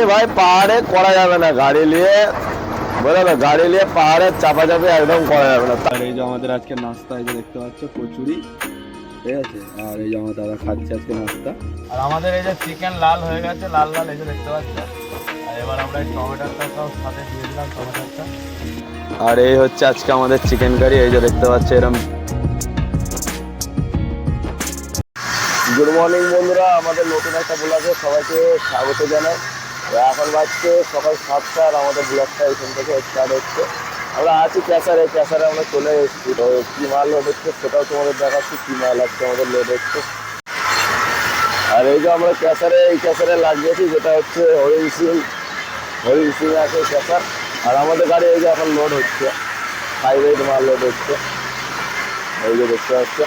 চাপাচাপি ভাই পাহাড়ে করা যাবে না গাড়ি নিয়ে। বুঝলে না গাড়ি নিয়ে পাহাড়ে চাপাচাপি একদম করা যাবে না। আর এই যে আমাদের আজকে নাস্তা এই যে দেখতে পাচ্ছ কচুরি। ঠিক আছে? আর এই যে আমার দাদা খাচ্ছে আজকে নাস্তা। আর আমাদের এই যে চিকেন লাল হয়ে গেছে লাল লাল এই যে দেখতে পাচ্ছ। আর এবার আমরা এই টমেটোটা সব সাথে দিয়ে দিলাম টমেটোটা। আর এই হচ্ছে আজকে আমাদের চিকেন কারি এই যে দেখতে পাচ্ছ এরকম গুড মর্নিং বন্ধুরা আমাদের নতুন একটা ব্লগে সবাইকে স্বাগত জানাই। এখন বাজছে সকাল সাতটা আর আমাদের ব্লগটা এখান থেকে স্টার্ট হচ্ছে। আমরা আছি ক্যাসারে ক্যাসারে আমরা চলে এসেছি। তো কী মাল লোড হচ্ছে সেটাও তোমাদের দেখাচ্ছি, কী মাল আজকে আমাদের লোড হচ্ছে। আর এই যে আমরা ক্যাসারে এই ক্যাসারে লাগিয়েছি, যেটা হচ্ছে হরিণ সিং। হরিণ সিং আছে ক্যাসার আর আমাদের গাড়ি এই যে এখন লোড হচ্ছে। এইট মাল লোড হচ্ছে। এই যে দেখতে পাচ্ছে।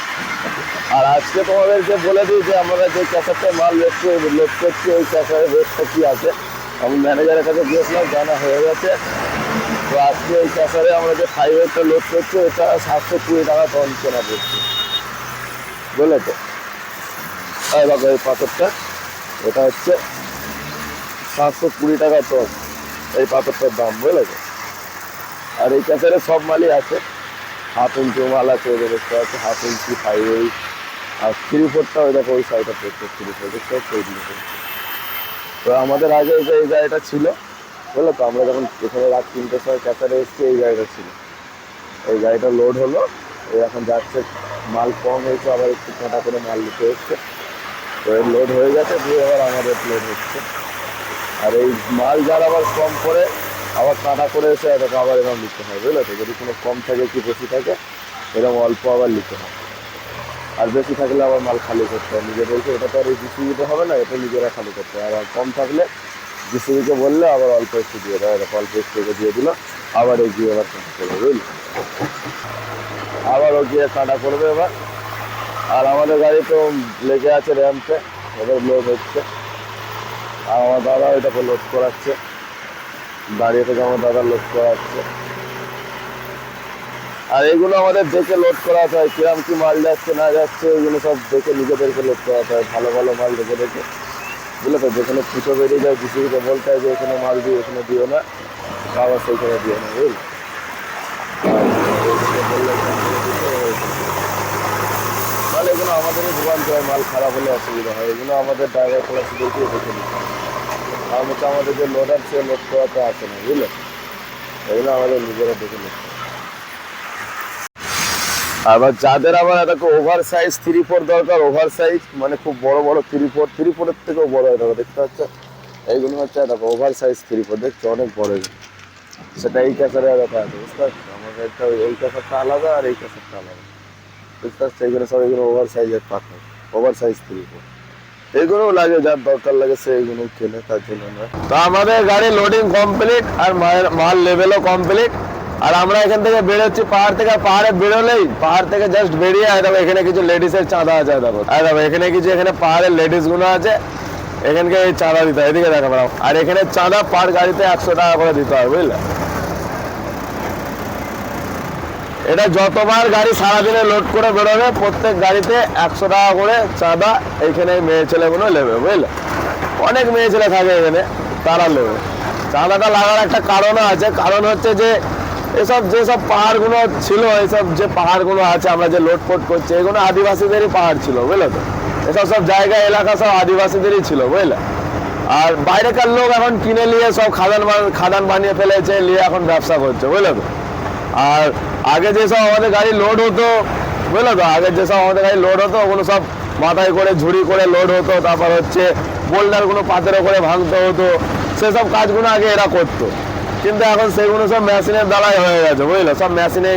আর আজকে তোমাদের যে বলে দিই যে আমরা যে ক্যাসারটা মাল লোড লোড করছি, ওই ক্যাসারের রেটটা কী আছে? আমি ম্যানেজারের কাছে গিয়েছিলাম, জানা হয়ে গেছে। তো আজকে এই ক্যাসারে আমরা যে ফাইভ এইটটা লোড করছি, এটা সাতশো কুড়ি টাকা টন কেনা পড়ছে বুঝলে তো? দেখো এই পাথরটা, এটা হচ্ছে সাতশো কুড়ি টাকা টন এই পাথরটার দাম, বুঝলে তো? আর এই ক্যাসারে সব মালই আছে। হাফ ইঞ্চি মাল আছে ওদের দেখতে পাচ্ছি, হাফ ইঞ্চি ফাইভ আর থ্রি ফোরটা ওই দেখো, ওই সাইডটা পড়ছে থ্রি ফোর দেখতে পাচ্ছি? ওই তো আমাদের আগে এই গাড়িটা ছিল, বুঝলো তো? আমরা যখন এখানে রাত তিনটের সময় ক্যাসারে এসেছি, এই গাড়িটা ছিল। এই গাড়িটা লোড হলো, এই এখন যাচ্ছে, মাল কম হয়েছে, আবার একটু কাটা করে মাল নিতে এসছে। তো লোড হয়ে গেছে, দিয়ে আবার আমাদের লোড হচ্ছে। আর এই মাল যার আবার কম করে আবার কাটা করে এসে এটাকে আবার এরকম নিতে হয়, বুঝলে তো? যদি কোনো কম থাকে কি বেশি থাকে, এরকম অল্প আবার নিতে হয়। আর বেশি থাকলে আবার মাল খালি করতে হয়। নিজে বলছে, এটা তো আর জিসিবিতে হবে না, এটা নিজেরা খালি করতে হয়। আবার কম থাকলে জিসিবিকে বললে আবার অল্প একটু দিয়ে দেয়, এরকম অল্প একটু দিয়ে দিল, আবার এই গিয়ে এবার কাটা করবে বুঝলি? আবার ও গিয়ে কাটা করবে এবার। আর আমাদের গাড়ি তো লেগে আছে র্যাম্পে এবার লোড হচ্ছে। আর আমার দাদা এটাকে লোড করাচ্ছে। দাঁড়িয়ে থেকে আমার দাদা লোড করাচ্ছে। আর এগুলো আমাদের দেখে লোড করাতে হয় কিরম কি মাল যাচ্ছে, না যাচ্ছে, এগুলো সব দেখে নিজেদেরকে লোড করাতে হয় ভালো ভালো মাল দেখে দেখে। বুঝলে তো, যেখানে ফুটো বেরিয়ে যায় কিছুকে বলতে হয় যে এখানে মাল দিও, এখানে দিও না আবার সেইখানে দিও না, বুঝলি? আর এগুলো আমাদেরই ভোগান্তি হয় মাল খারাপ হলে অসুবিধা হয়, এগুলো আমাদের ড্রাইভার দেখে নিতে হচ্ছে আমাদের যে লোডার সে লোড করাতে আসে না, বুঝলে? এগুলো আমাদের নিজেরা দেখে হয়। আবার যাদের আবার এটাকে ওভার সাইজ থ্রি ফোর দরকার ওভার সাইজ মানে খুব বড় বড় থ্রি ফোর থ্রি ফোরের থেকেও বড় এটা দেখতে পাচ্ছে? এইগুলো হচ্ছে দেখো ওভার সাইজ থ্রি ফোর দেখছ? অনেক বড় এগুলো। সেটা এই ক্যাসারে দেখা আছে বুঝতে পারছ? আমাদের একটা এই ক্যাসারটা আলাদা আর এই ক্যাসারটা আলাদা। বুঝতে পারছ? এগুলো সব এগুলো ওভার সাইজের পাথর ওভার সাইজ থ্রি ফোর এগুলো লাগে, যার দরকার লাগে সে এগুলো কেনে, তার জন্য তো আমাদের গাড়ি লোডিং কমপ্লিট আর মাল লেভেলও কমপ্লিট আর আমরা এখান থেকে বেরোচ্ছি পাহাড় থেকে পাহাড়ে বেরোলেই পাহাড় থেকে জাস্ট বেরিয়ে আয় দেখো, এখানে কিছু লেডিসের চাঁদা আছে, দেখো। আর দেখো, এখানে কিছু, এখানে পাহাড়ের লেডিসগুলো আছে, এখানকে চাঁদা দিতে হয়, এদিকে দেখো আর এখানে চাঁদা পার গাড়িতে একশো টাকা করে দিতে হয়, বুঝলে? এটা যতবার গাড়ি সারাদিনে লোড করে বেরোবে, প্রত্যেক গাড়িতে একশো টাকা করে চাঁদা এইখানে মেয়ে ছেলেগুলো নেবে, বুঝলে? অনেক মেয়ে ছেলে থাকে এখানে, তারা নেবে। চাঁদাটা লাগার একটা কারণও আছে, কারণ হচ্ছে যে এসব যেসব পাহাড়গুলো ছিল এইসব যে পাহাড়গুলো আছে, আমরা যে লোড ফোট করছি, এগুলো আদিবাসীদেরই পাহাড় ছিল, বুঝলে তো? এসব সব জায়গা, এলাকা সব আদিবাসীদেরই ছিল, বুঝলে? আর বাইরেকার লোক এখন কিনে নিয়ে সব খাদান খাদান বানিয়ে ফেলেছে, নিয়ে এখন ব্যবসা করছে, বুঝলে তো? আর আগে যেসব আমাদের গাড়ি লোড হতো, বুঝলে তো? আগে যেসব আমাদের গাড়ি লোড হতো, ওগুলো সব মাথায় করে ঝুড়ি করে লোড হতো, তারপর হচ্ছে বোল্ডারগুলো পাথরে করে ভাঙতে হতো, সেসব কাজগুলো আগে এরা করতো। কিন্তু এখন সেগুলো সব মেশিনের দ্বারাই হয়ে গেছে, বুঝলে? সব মেশিনে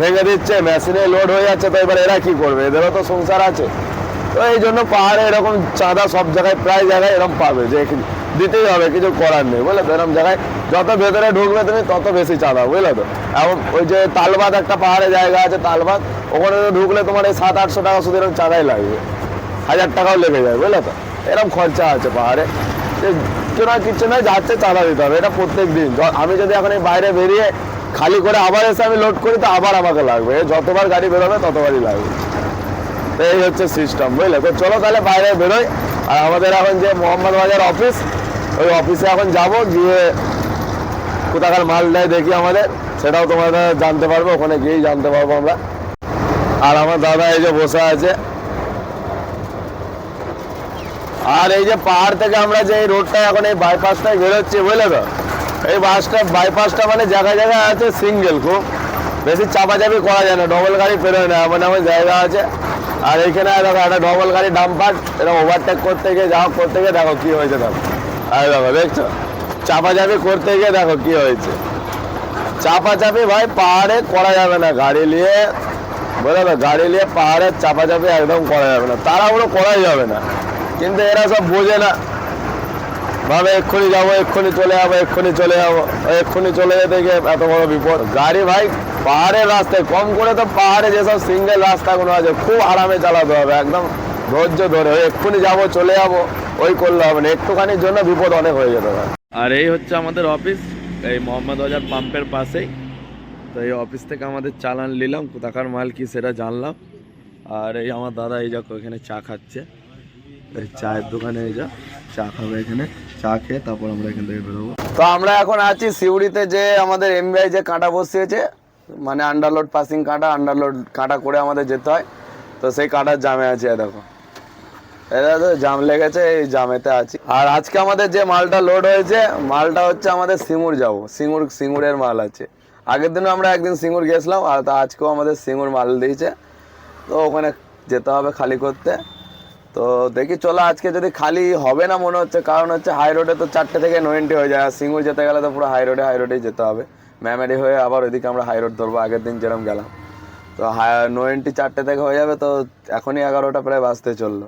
ভেঙে দিচ্ছে, মেশিনে লোড হয়ে যাচ্ছে, তো এবার এরা কি করবে? এদেরও তো সংসার আছে। তো এই জন্য পাহাড়ে এরকম চাঁদা সব জায়গায়, প্রায় জায়গায় এরকম পাবে যে দিতেই হবে, কিছু করার নেই, বুঝলে? তো এরকম জায়গায় যত ভেতরে ঢুকবে তুমি, তত বেশি চাঁদা, বুঝলে তো? এবং ওই যে তালবাদ একটা পাহাড়ে জায়গা আছে তালবাদ ওখানে ঢুকলে তোমার এই সাত আটশো টাকা শুধু এরকম চাঁদাই লাগবে। হাজার টাকাও লেগে যায়, বুঝলে তো? এরকম খরচা আছে পাহাড়ে। কিছু না কিছু না যাচ্ছে চাঁদা দিতে হবে। এটা প্রত্যেক দিন। আমি যদি এখন এই বাইরে বেরিয়ে খালি করে আবার এসে আমি লোড করি, তো আবার আমাকে লাগবে। যতবার গাড়ি বেরোবে, ততবারই লাগবে। তো এই হচ্ছে সিস্টেম বুঝলে? তো চলো তাহলে বাইরে বেরোই। আর আমাদের এখন যে মোহাম্মদ বাজার অফিস ওই অফিসে এখন যাব, গিয়ে কোথাকার মাল দেয় দেখি আমাদের। সেটাও তোমাদের জানতে পারব, ওখানে গিয়েই জানতে পারব আমরা। আর আমার দাদা এই যে বসে আছে আর এই যে পাহাড় থেকে আমরা যে এই রোডটা এখন এই বাইপাসটায় বেরোচ্ছি, বুঝলে তো? এই বাসটা বাইপাসটা মানে জায়গায় জায়গায় আছে সিঙ্গেল খুব। বেশি চাপাচাপি করা যায় না ডবল গাড়ি পেরোয় না, এমন এমন জায়গা আছে। আর এইখানে দেখো, একটা ডবল গাড়ি ডাম্পার এরকম ওভারটেক করতে গিয়ে, যাও, করতে গিয়ে দেখো কি হয়েছে দেখো। আর দেখো, দেখছ? চাপাচাপি করতে গিয়ে দেখো কি হয়েছে। চাপাচাপি ভাই, পাহাড়ে করা যাবে না, গাড়ি নিয়ে, বুঝলে গাড়ি নিয়ে পাহাড়ে চাপাচাপি একদম করা যাবে না। তাড়াহুড়ো করাই যাবে না। কিন্তু এরা সব বোঝে না। ভাবে এক্ষুনি যাব, এক্ষুনি চলে যাব, এক্ষুনি চলে যাব। এক্ষুনি চলে যেতে গিয়ে এত বড় বিপদ। গাড়ি ভাই পাহাড়ের রাস্তায় কম করে তো পাহাড়ে যেসব সিঙ্গেল রাস্তাগুলো আছে, খুব আরামে চালাতে হবে, একদম ধৈর্য ধরে। এক্ষুনি যাব, চলে যাব, ওই করলে হবে না। একটুখানির জন্য বিপদ অনেক হয়ে যেতে পারে। আর এই হচ্ছে আমাদের অফিস এই মোহাম্মদ বাজার পাম্পের পাশেই। তো এই অফিস থেকে আমাদের চালান নিলাম, কোথাকার মাল কি সেটা জানলাম। আর এই আমার দাদা এই যাক এখানে চা খাচ্ছে। চায়ের দোকানে যা, চা খাবে এখানে, চা খেয়ে তারপর আমরা এখান থেকে বেরোবো। তো আমরা এখন আছি সিউড়িতে যে আমাদের এমবিআই যে কাঁটা বসিয়েছে মানে আন্ডারলোড পাসিং কাঁটা আন্ডারলোড কাঁটা করে আমাদের যেতে হয়। তো সেই কাঁটার জামে আছে দেখো। এটা তো জাম লেগেছে, এই জামেতে আছি। আর আজকে আমাদের যে মালটা লোড হয়েছে, মালটা হচ্ছে আমাদের সিঙ্গুর যাব। সিঙ্গুর, সিঙ্গুরের মাল আছে। আগের দিনও আমরা একদিন সিঙ্গুর গেছিলাম, আর তা আজকেও আমাদের সিঙ্গুর মাল দিয়েছে। তো ওখানে যেতে হবে খালি করতে। তো দেখি, চলো, আজকে যদি খালি হবে না মনে হচ্ছে, কারণ হচ্ছে হাই রোডে তো চারটে থেকে নয়েন্টি হয়ে যায়, আর সিঙ্গুর যেতে গেলে তো পুরো হাই রোডে হাই রোডেই যেতে হবে। ম্যামেরি হয়ে আবার ওইদিকে আমরা হাই রোড ধরবো, আগের দিন যেরকম গেলাম। তো নয়েন্টি চারটে থেকে হয়ে যাবে, তো এখনই এগারোটা প্রায় বাঁচতে চলল।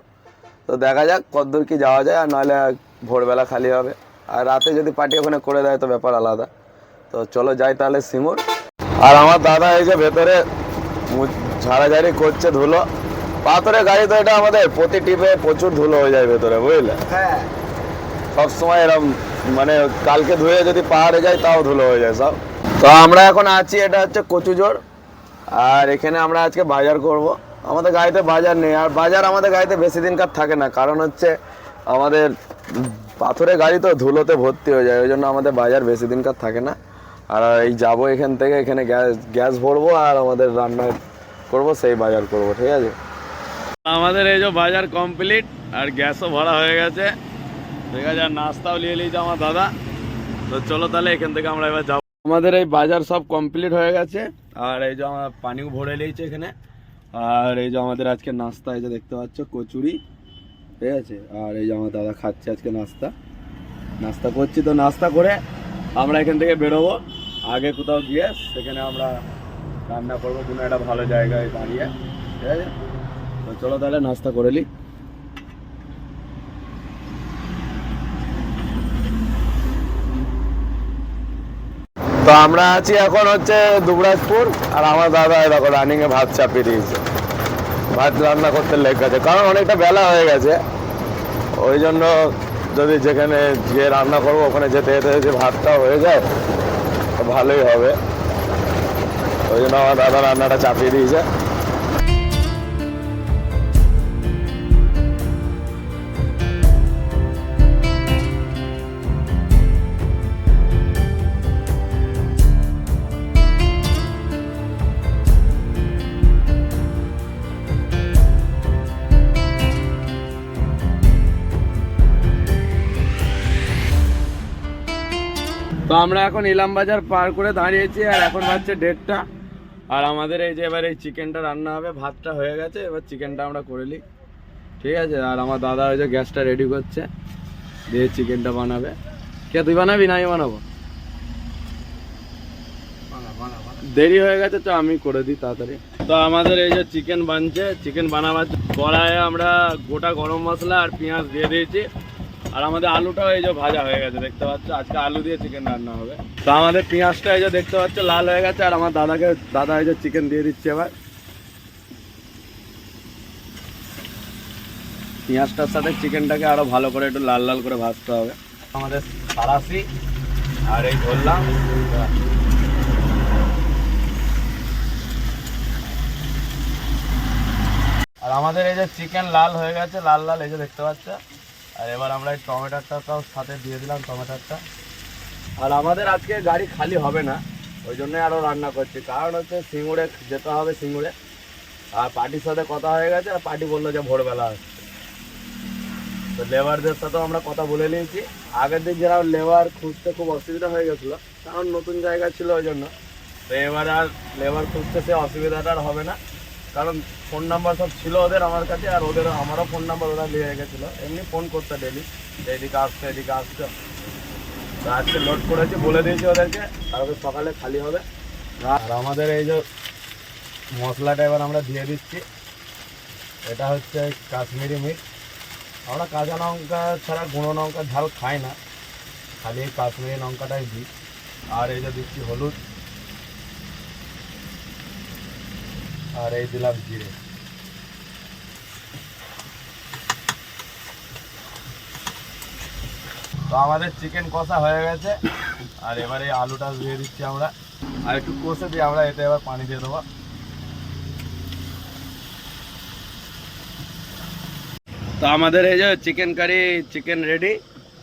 তো দেখা যাক কতদূর কি যাওয়া যায়, আর নাহলে ভোরবেলা খালি হবে। আর রাতে যদি পার্টি ওখানে করে দেয়, তো ব্যাপার আলাদা। তো চলো, যাই তাহলে সিঙ্গুর। আর আমার দাদা এই যে ভেতরে ঝাড়াঝাড়ি করছে ধুলো। পাথরের গাড়ি তো এটা আমাদের প্রতি টিপে প্রচুর ধুলো হয়ে যায় ভেতরে বুঝলে? হ্যাঁ। সবসময় এরকম মানে কালকে ধুয়ে যদি পাহাড়ে যাই তাও ধুলো হয়ে যায় সব। তো আমরা এখন আছি এটা হচ্ছে কচুজোর আর এখানে আমরা আজকে বাজার করব। আমাদের গাড়িতে বাজার নেই আর বাজার আমাদের গাড়িতে বেশি দিনকার থাকে না। কারণ হচ্ছে আমাদের পাথরের গাড়ি তো ধুলোতে ভর্তি হয়ে যায় ওই জন্য আমাদের বাজার বেশি দিনকার থাকে না। আর এই যাব এখান থেকে এখানে গ্যাস গ্যাস ভরবো আর আমাদের রান্না করব সেই বাজার করব ঠিক আছে? আমাদের এই যে বাজার কমপ্লিট আর গ্যাসও ভরা হয়ে গেছে। ঠিক আছে আর নাস্তাও নিয়ে নিয়েছে আমার দাদা। তো চলো তাহলে এখান থেকে আমরা এবার যাব। আমাদের এই বাজার সব কমপ্লিট হয়ে গেছে। আর এই যে আমার পানিও ভরে নিয়েছে এখানে। আর এই যে আমাদের আজকে নাস্তা, এই যে দেখতে পাচ্ছ, কচুরি। ঠিক আছে? আর এই যে আমার দাদা খাচ্ছে আজকে নাস্তা। নাস্তা করছি তো নাস্তা করে আমরা এখান থেকে বেরোবো। আগে কোথাও গিয়ে সেখানে আমরা রান্না করব। কোনো একটা ভালো জায়গায় দাঁড়িয়ে। ঠিক আছে? চলো তাহলে নাস্তা করে তো আমরা আছি এখন হচ্ছে দুবরাজপুর, আর আমার দাদা এরকম রানিং এ ভাত চাপিয়ে দিয়েছে। ভাত রান্না করতে লেগ গেছে, কারণ অনেকটা বেলা হয়ে গেছে। ওই জন্য যদি যেখানে গিয়ে রান্না করব, ওখানে যেতে যেতে যদি ভাতটা হয়ে যায় ভালোই হবে। ওই জন্য আমার দাদা রান্নাটা চাপিয়ে দিয়েছে। তো আমরা এখন ইলাম বাজার পার করে দাঁড়িয়েছি আর এখন বাজছে ডেটটা আর আমাদের এই যে এবার এই চিকেনটা রান্না হবে ভাতটা হয়ে গেছে এবার চিকেনটা আমরা করে নিই। ঠিক আছে? আর আমার দাদা ওই যে গ্যাসটা রেডি করছে দিয়ে চিকেনটা বানাবে। কে তুই বানাবি না আমি বানাবো? দেরি হয়ে গেছে তো আমি করে দিই তাড়াতাড়ি। তো আমাদের এই যে চিকেন বানছে চিকেন বানাবার কড়াইয়ে আমরা গোটা গরম মশলা আর পেঁয়াজ দিয়ে দিয়েছি। আর আমাদের আলুটাও এই যে ভাজা হয়ে গেছে, দেখতে পাচ্ছ? আজকে আলু দিয়ে চিকেন রান্না হবে। তো আমাদের পেঁয়াজটা এই যে দেখতে পাচ্ছ, লাল হয়ে গেছে, আর আমার দাদাকে, দাদা এই যে চিকেন দিয়ে দিচ্ছে এবার। পেঁয়াজটার সাথে চিকেনটাকে আরও ভালো করে একটু লাল লাল করে ভাজতে হবে। আমাদের সারাসি আর এই ধরলাম আর আমাদের এই যে চিকেন লাল হয়ে গেছে, লাল লাল এই যে দেখতে পাচ্ছ? আর এবার আমরা এই টমেটোটাও সাথে দিয়ে দিলাম টমেটোটা। আর আমাদের আজকে গাড়ি খালি হবে না, ওই জন্যই আরও রান্না করছি। কারণ হচ্ছে সিঙ্গুড়ে যেতে হবে সিঙ্গুড়ে আর পার্টির সাথে কথা হয়ে গেছে, আর পার্টি বলল যে ভোরবেলা আসছে তো লেবারদের সাথেও আমরা কথা বলে নিয়েছি। আগের দিন যারা লেবার খুঁজতে খুব অসুবিধা হয়ে গেছিল, কারণ নতুন জায়গা ছিল ওই জন্য। তো এবার আর লেবার খুঁজতে সে অসুবিধাটা আর হবে না। কারণ ফোন নাম্বার সব ছিল ওদের আমার কাছে আর ওদের আমারও ফোন নাম্বার ওরা নিয়ে রেখেছিলো এমনি ফোন করতে ডেলি এদিকে আসছে এদিকে আসছে। তো আজকে লোড করেছি, বলে দিয়েছি ওদেরকে কালকে সকালে খালি হবে। আর আমাদের এই যে মশলাটা এবার আমরা দিয়ে দিচ্ছি। এটা হচ্ছে কাশ্মীরি মিট আমরা কাঁচা লঙ্কা ছাড়া গুঁড়ো লঙ্কা ঝাল খাই না। খালি কাশ্মীরি লঙ্কাটাই দিই। আর এই যে দিচ্ছি হলুদ। আর এই দিলাম জিরে। তো আমাদের চিকেন কষা হয়ে গেছে। আর এবারে আলুটা দিয়ে দিচ্ছি আমরা। আর একটু কষে দিয়ে আমরা এতে এবার পানি দিয়ে দেবো। তো আমাদের এই যে চিকেন কারি চিকেন রেডি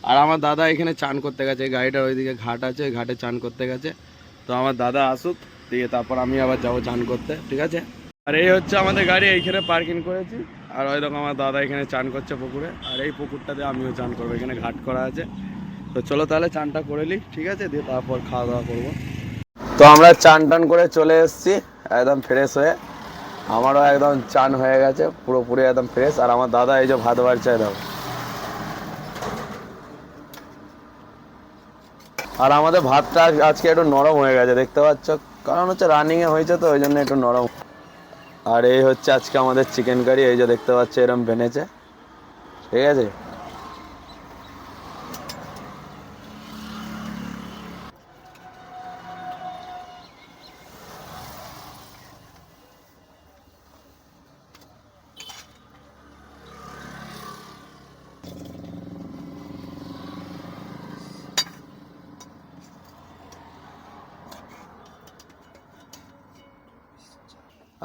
আর আমার দাদা এখানে চান করতে গেছে। গাড়িটার ওইদিকে ঘাট আছে ওই ঘাটে চান করতে গেছে। তো আমার দাদা আসুক, দিয়ে তারপর আমি আবার যাব চান করতে, ঠিক আছে? আর এই হচ্ছে আমাদের গাড়ি, এইখানে পার্কিং করেছি। আর ওই রকম আমার দাদা এখানে চান করছে পুকুরে। আর এই পুকুরটাতে আমিও চান করব, এখানে ঘাট করা আছে। তো চলো তাহলে চানটা করে নিই, ঠিক আছে? দিয়ে তারপর খাওয়া দাওয়া করব। তো আমরা চান টান করে চলে এসেছি, একদম ফ্রেশ হয়ে। আমারও একদম চান হয়ে গেছে, পুরোপুরি একদম ফ্রেশ আর আমার দাদা এই যে ভাত বাড়ছে দাও আর আমাদের ভাতটা আজকে একটু নরম হয়ে গেছে, দেখতে পাচ্ছ? কারণ হচ্ছে রানিংয়ে হয়েছে তো, ওই জন্য একটু নরম। আর এই হচ্ছে আজকে আমাদের চিকেন কারি এই যে দেখতে পাচ্ছ এরম ভেনেছে ঠিক আছে?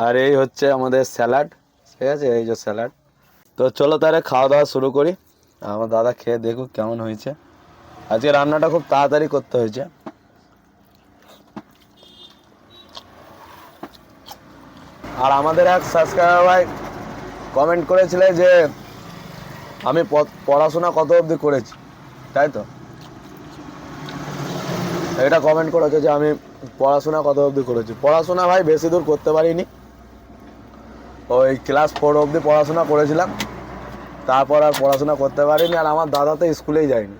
আর এই হচ্ছে আমাদের স্যালাড, ঠিক আছে? এই যে স্যালাড। তো চলো তাহলে খাওয়া দাওয়া শুরু করি। আমার দাদা খেয়ে দেখুক কেমন হয়েছে। আজকে রান্নাটা খুব তাড়াতাড়ি করতে হয়েছে। আর আমাদের এক সাবস্ক্রাইবার ভাই কমেন্ট করেছিলে যে, আমি পড়াশোনা কত অবধি করেছি? তাই তো? এটা কমেন্ট করেছে যে, আমি পড়াশোনা কত অবধি করেছি। পড়াশোনা ভাই বেশি দূর করতে পারিনি। ওই ক্লাস ফোর অবধি পড়াশোনা করেছিলাম। তারপর আর পড়াশোনা করতে পারিনি আর আমার দাদা তো স্কুলেই যায়নি।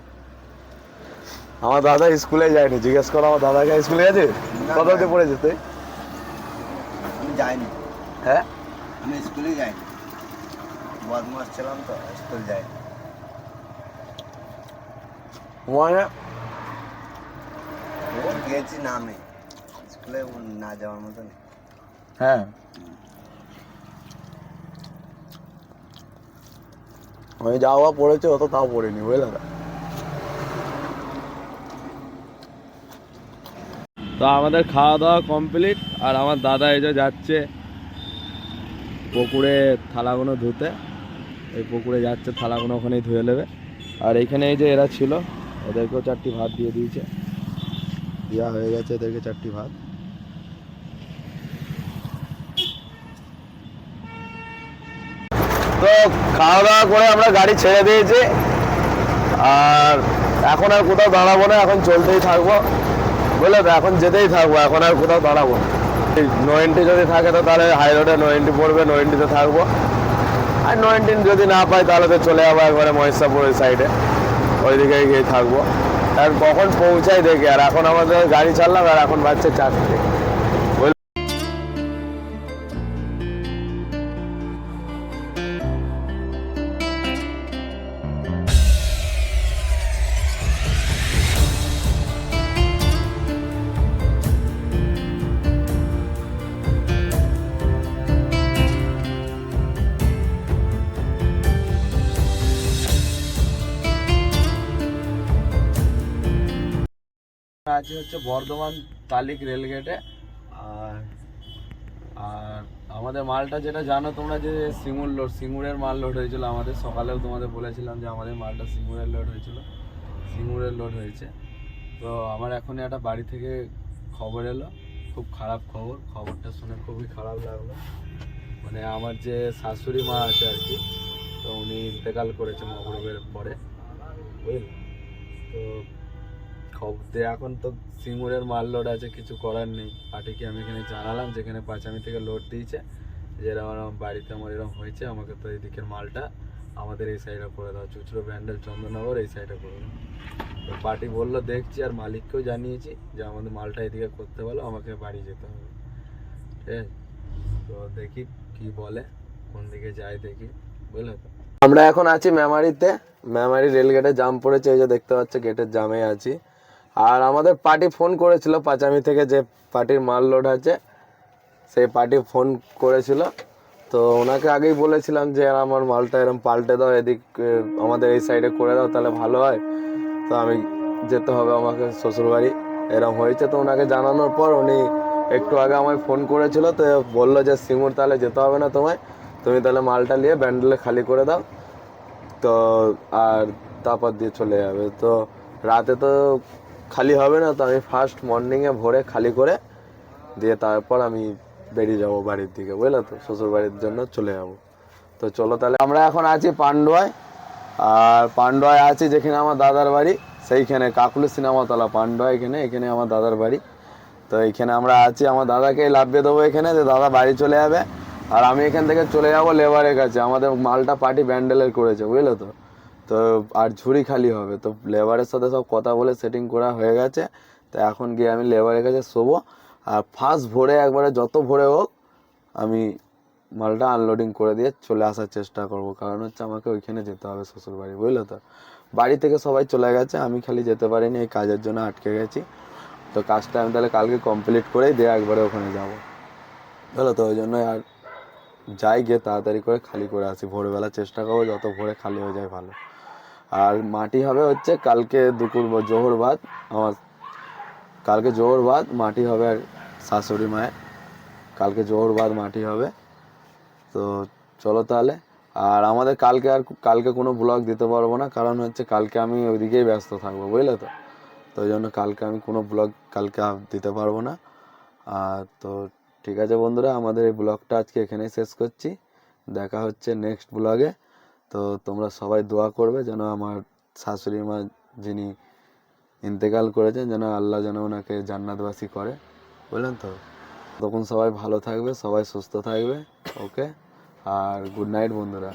আমার দাদা স্কুলে যায়নি। জিজ্ঞেস করো আমার দাদাকে স্কুলে গেছে? কত অবধি পড়েছে তুই? আমি যাইনি। হ্যাঁ? আমি স্কুলে যাইনি। বদমাস ছিলাম তো স্কুল যাইনি। মানে ও গিয়েছি নামে। স্কুলে না যাওয়ার মতো নেই। হ্যাঁ। আমি যাওয়া পড়েছে, অত তাও পড়িনি, বুঝলে? তো আমাদের খাওয়া দাওয়া কমপ্লিট আর আমার দাদা এই যে যাচ্ছে পুকুরে থালাগুলো ধুতে। এই পুকুরে যাচ্ছে, থালাগুলো ওখানেই ধুয়ে নেবে। আর এইখানে এই যে এরা ছিল, এদেরকেও চারটি ভাত দিয়ে দিয়েছে। দেওয়া হয়ে গেছে এদেরকে চারটি ভাত। তো খাওয়া দাওয়া করে আমরা গাড়ি ছেড়ে দিয়েছি। আর এখন আর কোথাও দাঁড়াবো না, এখন চলতেই থাকব। বুঝলে তো? এখন যেতেই থাকব, এখন আর কোথাও দাঁড়াবো না। নোয়েন্টি যদি থাকে তো তাহলে হাই রোডে নোয়েন্টি পড়বে নোয়েন্টিতে থাকব। আর নোয়েন্টিন যদি না পাই তাহলে তো চলে যাব একবারে মহেশাপুর ওই সাইডে ওইদিকে গিয়ে থাকব। আর কখন পৌঁছাই দেখি। আর এখন আমাদের গাড়ি চাললাম আর এখন বাজছে চারটে। আছে হচ্ছে বর্ধমান তালিক রেলগেটে আর আর আমাদের মালটা যেটা জানো তোমরা যে সিঙ্গুর লোড সিঙ্গুরের মাল লোড হয়েছিল আমাদের। সকালেও তোমাদের বলেছিলাম যে আমাদের মালটা সিঙ্গুরের লোড হয়েছিল। সিঙ্গুরের লোড হয়েছে। তো আমার এখনই একটা বাড়ি থেকে খবর এলো। খুব খারাপ খবর। খবরটা শুনে খুবই খারাপ লাগল। মানে আমার যে শাশুড়ি মা আছে আর কি, তো উনি ইন্তেকাল করেছে মগরবের পরে। বুঝলে? তো খবর এখন তো সিঙ্গুরের মাল লোড আছে, কিছু করার নেই। পার্টিকে আমি এখানে জানালাম, যেখানে পাঁচামি থেকে লোড দিয়েছে, যে এরকম বাড়িতে আমার এরকম হয়েছে, আমাকে তো এদিকের মালটা আমাদের এই সাইডে করে দাও, চুচড়ো, ব্যান্ডেল চন্দননগর এই সাইডে করে দাও। তো পার্টি বলল, দেখছি আর মালিককেও জানিয়েছি যে আমাদের মালটা এদিকে করতে বলো, আমাকে বাড়ি যেতে হবে। ঠিক আছে? তো দেখি কি বলে, কোন দিকে যায় দেখি, বুঝলে তো? আমরা এখন আছি মেমারিতে, মেমারি রেলগেটে জাম পড়েছে, এই যে দেখতে পাচ্ছ, গেটের জামে আছি। আর আমাদের পার্টি ফোন করেছিল পাঁচামি থেকে যে পার্টির মাল লোড আছে, সেই পার্টি ফোন করেছিল। তো ওনাকে আগেই বলেছিলাম যে আমার মালটা এরকম পাল্টে দাও, এদিক আমাদের এই সাইডে করে দাও, তাহলে ভালো হয়। তো আমি যেতে হবে আমাকে শ্বশুরবাড়ি এরকম হয়েছে। তো ওনাকে জানানোর পর উনি একটু আগে আমায় ফোন করেছিল, তো বলল যে, সিঙ্গুর, তাহলে যেতে হবে না তোমায়, তুমি তাহলে মালটা নিয়ে ব্যান্ডেলে খালি করে দাও। তো, আর তারপর দিয়ে চলে যাবে। তো রাতে তো খালি হবে না তো আমি ফার্স্ট মর্নিংয়ে ভোরে খালি করে দিয়ে তারপর আমি বেরিয়ে যাব বাড়ির দিকে, বুঝলে তো? শ্বশুর বাড়ির জন্য চলে যাব। তো চলো তাহলে, আমরা এখন আছি পান্ডুয়ায়। আর পান্ডুয়ায় আছি যেখানে আমার দাদার বাড়ি, সেইখানে কাকুলি সিনেমাতলা পান্ডুয়া এখানে এখানে আমার দাদার বাড়ি। তো এখানে আমরা আছি, আমার দাদাকে লাভিয়ে দেবো এখানে, যে দাদা বাড়ি চলে যাবে। আর আমি এখান থেকে চলে যাব লেবারের কাছে, আমাদের মালটা পার্টি ব্যান্ডেলের করেছে, বুঝলে তো? তো আর ঝুড়ি খালি হবে। তো লেবারের সাথে সব কথা বলে সেটিং করা হয়ে গেছে। তো এখন গিয়ে আমি লেবারের কাছে শোবো। আর ফার্স্ট ভোরে একবারে যত ভোরে হোক, আমি মালটা আনলোডিং করে দিয়ে চলে আসার চেষ্টা করব। কারণ হচ্ছে আমাকে ওইখানে যেতে হবে শ্বশুর বাড়ি বুঝলে তো? বাড়ি থেকে সবাই চলে গেছে, আমি খালি যেতে পারিনি, এই কাজের জন্য আটকে গেছি। তো কাজটা আমি তাহলে কালকে কমপ্লিট করেই দিয়ে একবারে ওখানে যাব। বুঝলো তো? ওই জন্য আর যাই গিয়ে তাড়াতাড়ি করে খালি করে আসি। ভোরবেলা চেষ্টা করব, যত ভোরে খালি হয়ে যায় ভালো। আর মাটি হবে হচ্ছে কালকে দুপুর জোহর বাদ আমার কালকে জোহর বাদ মাটি হবে আর শাশুড়ি মায়ের। কালকে জোহর বাদ মাটি হবে। তো চলো তাহলে। আর আমাদের কালকে আর কালকে কোনো ব্লগ দিতে পারব না, কারণ হচ্ছে কালকে আমি ওইদিকেই ব্যস্ত থাকব, বুঝলে তো? তো ওই জন্য কালকে আমি কোনো ব্লগ কালকে দিতে পারব না। আর তো ঠিক আছে বন্ধুরা, আমাদের এই ব্লগটা আজকে এখানেই শেষ করছি। দেখা হচ্ছে নেক্সট ব্লগে তো তোমরা সবাই দোয়া করবে যেন আমার শাশুড়ি মা যিনি ইন্তেকাল করেছেন যেন আল্লাহ যেন ওনাকে জান্নাতবাসী করে। বুঝলেন তো? তখন সবাই ভালো থাকবে, সবাই সুস্থ থাকবে, ওকে? আর গুড নাইট বন্ধুরা।